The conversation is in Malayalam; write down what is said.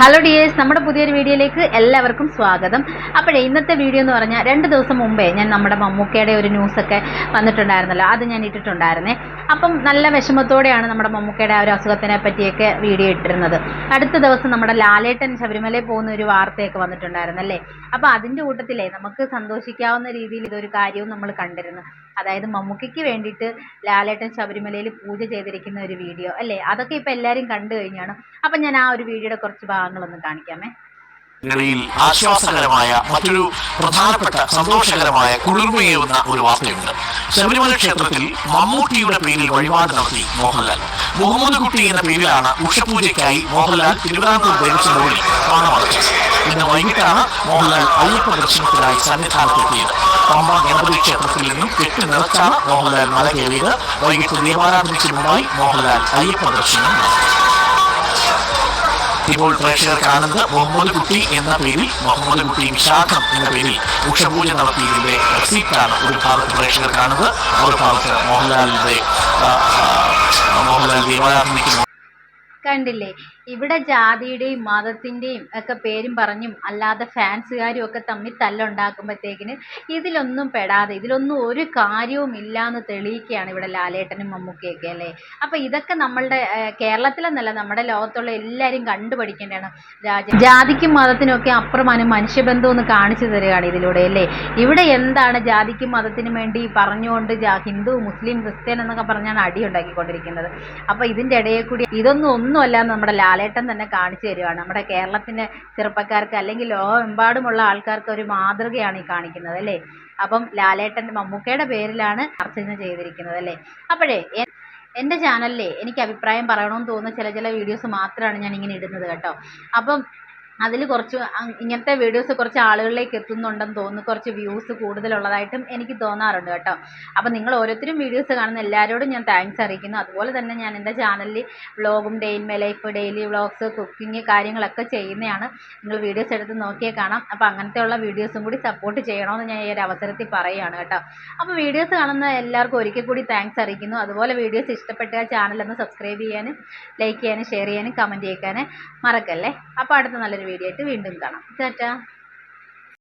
ഹലോ ഡിയേഴ്സ് നമ്മുടെ പുതിയൊരു വീഡിയോയിലേക്ക് എല്ലാവർക്കും സ്വാഗതം. അപ്പോഴേ ഇന്നത്തെ വീഡിയോ എന്ന് പറഞ്ഞാൽ രണ്ട് ദിവസം മുമ്പേ ഞാൻ നമ്മുടെ മമ്മൂക്കയുടെ ഒരു ന്യൂസൊക്കെ വന്നിട്ടുണ്ടായിരുന്നല്ലോ. അത് ഞാൻ ഇട്ടിട്ടുണ്ടായിരുന്നേ. അപ്പം നല്ല വിഷമത്തോടെയാണ് നമ്മുടെ മമ്മൂക്കയുടെ ആ ഒരു അസുഖത്തിനെ പറ്റിയൊക്കെ വീഡിയോ ഇട്ടിരുന്നത്. അടുത്ത ദിവസം നമ്മുടെ ലാലേട്ടൻ ശബരിമലയിൽ പോകുന്ന ഒരു വാർത്തയൊക്കെ വന്നിട്ടുണ്ടായിരുന്നല്ലേ? അപ്പോൾ അതിന്റെ കൂട്ടത്തിലേ നമുക്ക് സന്തോഷിക്കാവുന്ന രീതിയിൽ ഇതൊരു കാര്യവും നമ്മൾ കണ്ടിരുന്നു. അതായത് മമ്മൂക്കയ്ക്ക് വേണ്ടിയിട്ട് ലാലേട്ടൻ ശബരിമലയിൽ പൂജ ചെയ്തിരിക്കുന്ന ഒരു വീഡിയോ അല്ലേ? അതൊക്കെ ഇപ്പോൾ എല്ലാവരും കണ്ടു കഴിഞ്ഞാണ്. അപ്പം ഞാൻ ആ ഒരു വീഡിയോയുടെ കുറച്ച് ഭാഗങ്ങളൊന്ന് കാണിക്കാമേ. ഇടയിൽ ആശ്വാസകരമായ മറ്റൊരു പ്രധാനപ്പെട്ട സന്തോഷകരമായ കുളിർമയേവുന്ന ഒരു വാർത്തയുണ്ട്. ശബരിമല ക്ഷേത്രത്തിൽ മമ്മൂട്ടിയുടെ പേരിൽ വഴിപാട് നടത്തി മോഹൻലാൽ. മുഹമ്മദ് കുട്ടി എന്ന പേരിലാണ് ഉഷപൂജയ്ക്കായി മോഹൻലാൽ തിരുവിതാംകൂർ ദേവസ്വം പണമടച്ചത് ഇന്ന് വൈകിട്ടാണ് മോഹൻലാൽ അയ്യപ്പ ദർശനത്തിനായി സന്നിധാനത്തെത്തിയത്. പമ്പ ഗണപതി ക്ഷേത്രത്തിൽ നിന്നും കെട്ടി നിറച്ചാണ് മോഹൻലാൽ മല കയറിയത്. വൈകിട്ട് ദീപാരാധനയ്ക്ക് മുമ്പായി മോഹൻലാൽ അയ്യപ്പ ദർശനം നടത്തി. ഇപ്പോൾ പ്രേക്ഷകർ കാണുന്നത് മുഹമ്മദ് കുട്ടി എന്ന പേരിൽ മുഹമ്മദ് കുട്ടി വിശാഖം എന്ന പേരിൽ വൃക്ഷപൂജ നടത്തിയതിന്റെ റെസീപ്റ്റാണ് ഒരു ഭാഗത്ത് പ്രേക്ഷകർ കാണുന്നത്. ഒരു ഭാഗത്ത് മോഹൻലാലിന്റെ മോഹൻലാൽ ദീപാരാധനയ്ക്ക് കണ്ടില്ലേ? ഇവിടെ ജാതിയുടെയും മതത്തിന്റെയും ഒക്കെ പേരും പറഞ്ഞും അല്ലാതെ ഫാൻസുകാരും ഒക്കെ തമ്മിൽ തല്ലുണ്ടാക്കുമ്പോഴത്തേക്കിന് ഇതിലൊന്നും പെടാതെ ഇതിലൊന്നും ഒരു കാര്യവും ഇല്ലാന്ന് തെളിയിക്കുകയാണ് ഇവിടെ ലാലേട്ടനും മമ്മൂക്കയൊക്കെ അല്ലേ? അപ്പോൾ ഇതൊക്കെ നമ്മളുടെ കേരളത്തിലെന്നല്ല നമ്മുടെ ലോകത്തുള്ള എല്ലാവരും കണ്ടുപഠിക്കേണ്ടതാണ്. രാജ ജാതിക്കും മതത്തിനും ഒക്കെ അപ്പുറമാണ് മനുഷ്യബന്ധം ഒന്ന് കാണിച്ചു തരികയാണ് ഇതിലൂടെ അല്ലേ? ഇവിടെ എന്താണ് ജാതിക്കും മതത്തിനും വേണ്ടി പറഞ്ഞുകൊണ്ട് ഹിന്ദു മുസ്ലിം ക്രിസ്ത്യൻ എന്നൊക്കെ പറഞ്ഞാണ് അടി ഉണ്ടാക്കിക്കൊണ്ടിരിക്കുന്നത് അപ്പോൾ ഇടയിൽ കൂടി ഇതൊന്നും ഒന്നുമല്ല നമ്മുടെ നമ്മുടെ ലാലേട്ടൻ തന്നെ കാണിച്ചു തരികയാണ് നമ്മുടെ കേരളത്തിന്റെ ചെറുപ്പക്കാർക്ക് അല്ലെങ്കിൽ ലോകമെമ്പാടുമുള്ള ആൾക്കാർക്ക് ഒരു മാതൃകയാണ് ഈ കാണിക്കുന്നത് അല്ലേ? അപ്പം ലാലേട്ടന്റെ മമ്മൂക്കയുടെ പേരിലാണ് അർച്ചന ചെയ്തിരിക്കുന്നത് അല്ലേ? അപ്പോഴേ എന്റെ ചാനലിലെ എനിക്ക് അഭിപ്രായം പറയണമെന്ന് തോന്നുന്ന ചില ചില വീഡിയോസ് മാത്രമാണ് ഞാൻ ഇങ്ങനെ ഇടുന്നത് കേട്ടോ. അപ്പം അതിൽ കുറച്ച് ഇങ്ങനത്തെ വീഡിയോസ് കുറച്ച് ആളുകളിലേക്ക് എത്തുന്നുണ്ടെന്ന് തോന്നുന്നു. കുറച്ച് വ്യൂസ് കൂടുതലുള്ളതായിട്ടും എനിക്ക് തോന്നാറുണ്ട് കേട്ടോ. അപ്പോൾ നിങ്ങൾ ഓരോരുത്തരും വീഡിയോസ് കാണുന്ന എല്ലാവരോടും ഞാൻ താങ്ക്സ് അറിയിക്കുന്നു. അതുപോലെ തന്നെ ഞാൻ എന്റെ ചാനലിൽ വ്ളോഗും day in my life daily vlogs cooking കാര്യങ്ങളൊക്കെ ചെയ്യുന്നതാണ് നിങ്ങൾ വീഡിയോസ് എടുത്ത് നോക്കിയേ കാണാം. അപ്പോൾ അങ്ങനത്തെയുള്ള വീഡിയോസും കൂടി സപ്പോർട്ട് ചെയ്യണമെന്ന് ഞാൻ ഈ ഒരു അവസരത്തിൽ പറയുകയാണ് കേട്ടോ. അപ്പോൾ വീഡിയോസ് കാണുന്ന എല്ലാവർക്കും ഒരിക്കൽ കൂടി താങ്ക്സ് അറിയിക്കുന്നു. അതുപോലെ വീഡിയോസ് ഇഷ്ടപ്പെട്ടാൽ ചാനലൊന്ന് സബ്സ്ക്രൈബ് ചെയ്യാനും ലൈക്ക് ചെയ്യാനും ഷെയർ ചെയ്യാനും കമന്റ് ചെയ്യാനും മറക്കല്ലേ? അപ്പോൾ അടുത്ത നല്ലൊരു വീഡിയോ വീണ്ടും കാണാം. ടാറ്റാ.